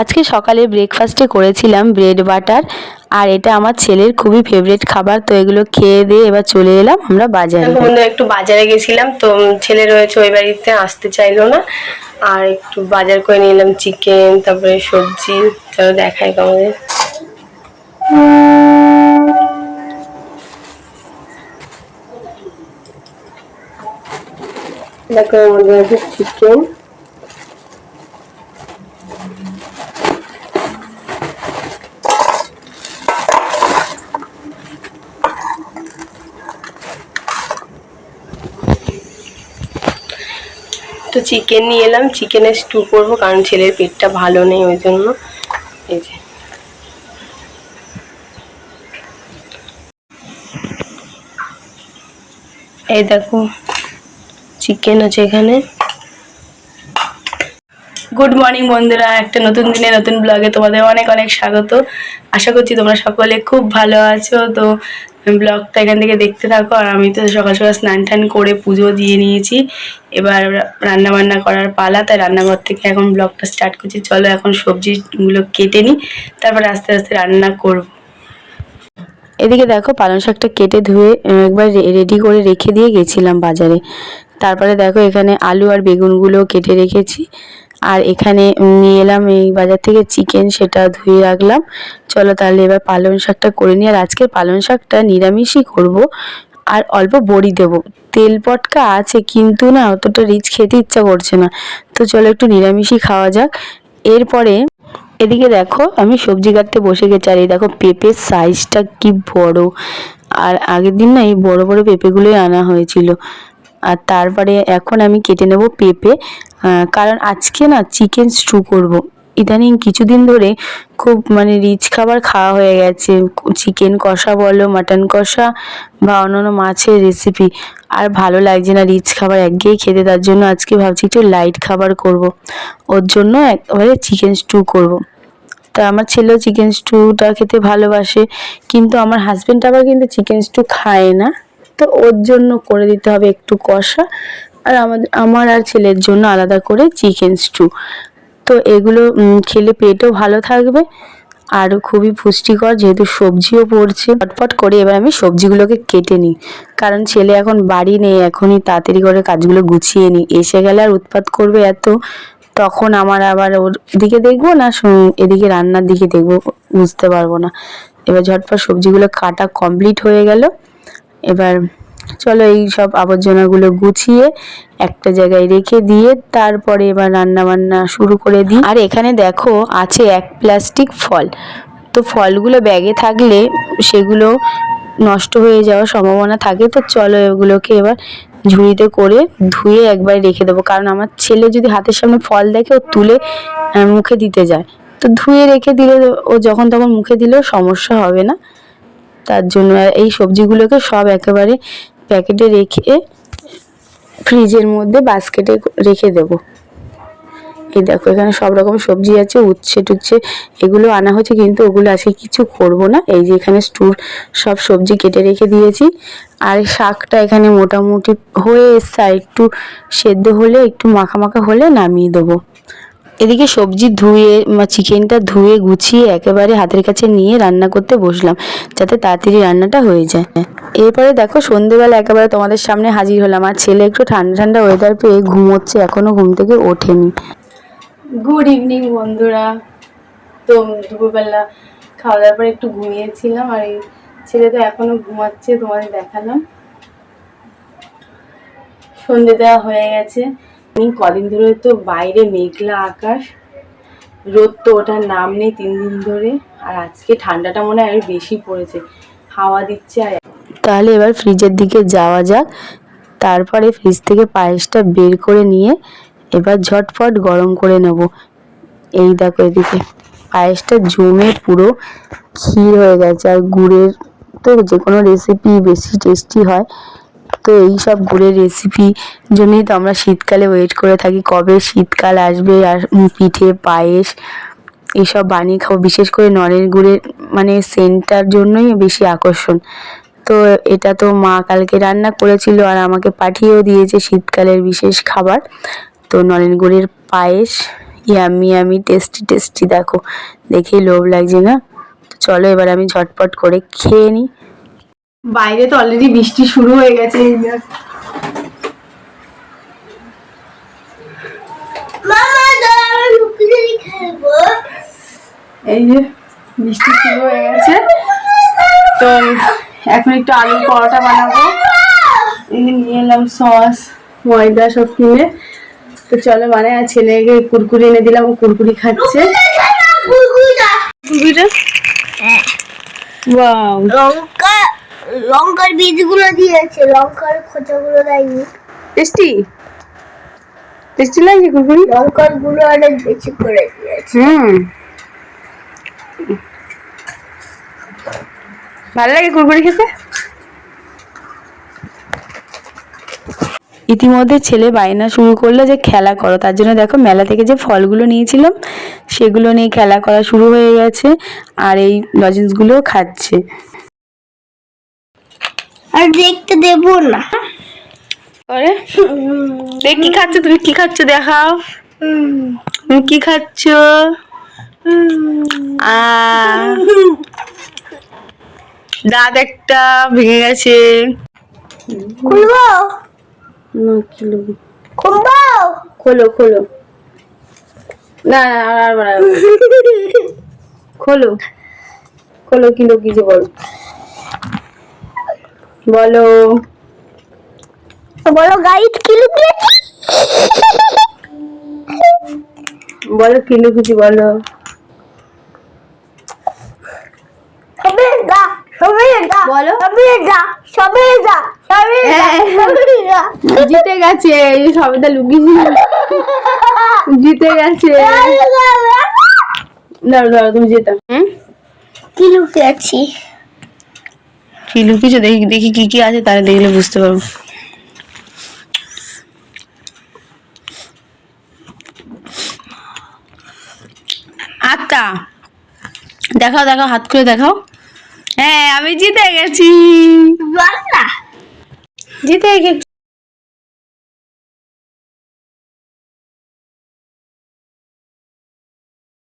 আজকে সকালে ব্রেকফাস্টে করেছিলাম ব্রেড বাটার আর এটা আমার ছেলের খুবই ফেভারিট খাবার, তো এগুলো খেয়ে দিয়ে এবার চলে এলাম আমরা বাজারে। দেখো বন্ধু একটু বাজারে গেছিলাম, তো ছেলে রয়েছে ওই বাড়িতে, আসতে চাইলো না। আর একটু বাজার করে নিলাম চিকেন তারপরে সবজি চলো দেখাই তোমাদের। দেখো আছে চিকেন তো চিকেন নিয়ে এলাম। চিকেনের স্টু করব, কারণ ছেলের পেটটা ভালো নেই ওই জন্য। এই যে। এই দেখো চিকেন আছে এখানে। গুড মর্নিং বন্ধুরা, একটা নতুন দিনে নতুন ব্লগে তোমাদের অনেক অনেক স্বাগত। আশা করছি তোমরা সকলে খুব ভালো আছো। তো ব্লগটা এখান থেকে দেখতে থাকো, আর আমি তো সকাল সকাল স্নান টান করে পুজো দিয়ে নিয়েছি। এবার রান্না বান্না করার পালা, তাই রান্নাঘর থেকে এখন ব্লগটা স্টার্ট করছি। চলো এখন সবজিগুলো কেটে নিই, তারপর আস্তে আস্তে রান্না করব। এদিকে দেখো পালং শাকটা কেটে ধুয়ে একবার রেডি করে রেখে দিয়ে গেছিলাম বাজারে। তারপরে দেখো এখানে আলু আর বেগুনগুলো কেটে রেখেছি। আর এখানে নিয়ে এলাম এই বাজার থেকে চিকেন সেটা ধুয়ে রাখলাম। চলো তাহলে এবার পালং শাকটা করে নিই। আর আজকের পালং শাকটা নিরামিষই করব। আর অল্প বড়ি দেব। তেল পটকা আছে, কিন্তু না অতটা রিচ খেতে ইচ্ছা করছে না। তো চলো একটু নিরামিষই খাওয়া যাক। এরপরে এদিকে দেখো, আমি সবজি কাটতে বসে গেছি। আর এই দেখো পেঁপের সাইজটা কি বড়। আর আগের দিন না এই বড় বড় পেঁপেগুলোই আনা হয়েছিল। আর তারপরে এখন আমি কেটে নেব পেঁপে। কারণ আজকে না চিকেন স্টু করব। ইদানিং কিছুদিন ধরে খুব মানে রিচ খাবার খাওয়া হয়ে গেছে। চিকেন কষা বলো মাটন কষা বা অন্যান্য মাছের রেসিপি আর ভালো লাগছে না রিচ খাবার একঘেয়ে খেতে, তার জন্য আজকে ভাবছি একটু লাইট খাবার করব। ওর জন্য একবারে চিকেন স্টু করব। তা আমার ছেলেও চিকেন স্টুটা খেতে ভালোবাসে, কিন্তু আমার হাজবেন্ড আবার কিন্তু চিকেন স্টু খায় না। তো ওর জন্য করে দিতে হবে একটু কষা। আর আমাদের আমার আর ছেলের জন্য আলাদা করে চিকেন স্টু তো এগুলো খেলে পেটও ভালো থাকবে আর খুবই পুষ্টিকর, যেহেতু সবজিও পড়ছে। ফটফট করে এবার আমি সবজিগুলোকে কেটে নিই। কারণ ছেলে এখন বাড়ি নেই, এখনই তাড়াতাড়ি করে কাজগুলো গুছিয়ে নিই। এসে গেলে আর উৎপাত করবে এত, তখন আমার আবার ওর দিকে দেখব না এদিকে রান্নার দিকে দেখব, বুঝতে পারব না। এবার ঝটপট সবজিগুলো কাটা কমপ্লিট হয়ে গেল। এবার চলো এই সব আবর্জনাগুলো গুছিয়ে একটা জায়গায় রেখে দিয়ে তারপরে এবার রান্না বান্না শুরু করে দিই। আর এখানে দেখো আছে এক প্লাস্টিক ফল। তো ফলগুলো ব্যাগে থাকলে সেগুলো নষ্ট হয়ে যাওয়ার সম্ভাবনা থাকে। তো চলো এগুলোকে এবার ঝুড়িতে করে ধুয়ে একবার রেখে দেবো। কারণ আমার ছেলে যদি হাতের সামনে ফল দেখে, ও তুলে মুখে দিতে যায়। তো ধুয়ে রেখে দিলে ও যখন তখন মুখে দিলেও সমস্যা হবে না। তার জন্য এই সবজিগুলোকে সব একেবারে প্যাকেটে রেখে ফ্রিজের মধ্যে বাস্কেটে রেখে দেব। এই দেখো, এখানে সব রকম সবজি আছে, উচ্ছে টুচ্ছে, এগুলো আনা হয়েছে কিন্তু ওগুলো আজকে কিছু করব না। এই যে এখানে স্টুর সব সবজি কেটে রেখে দিয়েছি। আর শাকটা এখানে মোটামুটি হয়ে এসছে একটু সেদ্ধ হলে, একটু মাখা মাখা হলে নামিয়ে দেবো। এদিকে সবজি ধুয়ে চিকেনটা ধুয়ে, গুছিয়ে একেবারে হাতের কাছে নিয়ে রান্না করতে বসলাম, যাতে তাড়াতাড়ি রান্নাটা হয়ে যায়। এরপরে দেখো সন্ধেবেলা একেবারে তোমাদের সামনে হাজির হলাম। আর ছেলে একটু ঠান্ডা ঠান্ডা ওয়েদার পেয়ে ঘুমোচ্ছে, এখনও ঘুম থেকে ওঠেনি। গুড ইভিনিং বন্ধুরা। তো দুপুরবেলা খাওয়া দাওয়ার পরে একটু ঘুমিয়েছিলাম, আর এই ছেলে তো এখনও ঘুমাচ্ছে, তোমাদের দেখালাম। সন্ধে দেওয়া হয়ে গেছে। এই কদিন ধরে তো বাইরে মেঘলা আকাশ, রোদ তো ওটার নাম নেই তিন দিন ধরে, আর আজকে ঠান্ডাটা মনে হয় বেশি পড়েছে, হাওয়া দিচ্ছে আর তাহলে এবার ফ্রিজের দিকে যাওয়া যাক, তারপরে ফ্রিজ থেকে পায়েসটা বের করে নিয়ে এবার ঝটপট গরম করে নেব। এই দেখো এদিকে, পায়েসটা জমে পুরো ক্ষীর হয়ে গেছে, আর গুড়ের তো যে কোনো রেসিপি বেশি টেস্টি হয়। তো এই সব গুড়ের রেসিপি জন্যই তো আমরা শীতকালে ওয়েট করে থাকি। কবে শীতকাল আসবে আর পিঠে, পায়েস এইসব বানিয়ে খাব। বিশেষ করে নলেন গুড়ের মানে সেন্টটার জন্যই বেশি আকর্ষণ। তো এটা তো মা কালকে রান্না করেছিল আর আমাকে পাঠিয়েও দিয়েছে শীতকালের বিশেষ খাবার। তো নলেন গুড়ের পায়েস ইয়ামি আমি টেস্টি টেস্টি দেখো। দেখেই লোভ লাগছে না? চলো এবার আমি ঝটপট করে খেয়ে নিই। বাইরে তো অলরেডি বৃষ্টি শুরু হয়ে গেছে এই দেখ। এই যে বৃষ্টি শুরু হয়ে গেছে। তো এখন একটু আলুর পরোটা বানাবো। এই নিয়ে এলাম সস ময়দা সব কিনে। তো চলো মানে আর ছেলেকে কুরকুরি এনে দিলাম ও কুরকুরি খাচ্ছে। কুরকুরিটা। লঙ্কা লঙ্কার বীজগুলো দিয়েছে লঙ্কার খোঁচাগুলো দেয়নি। টেস্টি? টেস্টি লাগছে কুরকুরি? লঙ্কারগুলো অনেক বেশি করে দিয়েছে। হুম। ভালো লাগে কুরকুরি খেতে? ইতিমধ্যে ছেলে বায়না শুরু করল যে খেলা করো। তার জন্য দেখো মেলা থেকে যে ফলগুলো নিয়েছিলাম সেগুলো নিয়ে খেলা করা শুরু হয়ে গেছে আর এই লজেন্সগুলোও খাচ্ছে। আর দেখতে দেবো না। দেখ কি খাচ্ছ? তুমি কি খাচ্ছ? দেখাও। তুমি কি খাচ্ছ? দাঁত একটা ভেঙে গেছে। খুলবো? না কিলো খুলবো? খোলো খোলো। না আর আর। খোলো। খোলো কিলো কি যে বলো। বলো। বলো গাইড কি লুকিয়েছি বলো কিলো কিছু বলো। জিতে গেছে সবেদা লুকিয়েছিল জিতে গেছে। দাঁড়ো দাঁড়ো তুমি যেতাম হুম কি লুকিয়েছি কি লুকিয়েছো? দেখি দেখি কি কি আছে তাহলে দেখলে বুঝতে পারব। আত্মা দেখাও দেখাও হাত করে দেখাও। হ্যাঁ আমি জিতে গেছি। জিতে গেছি।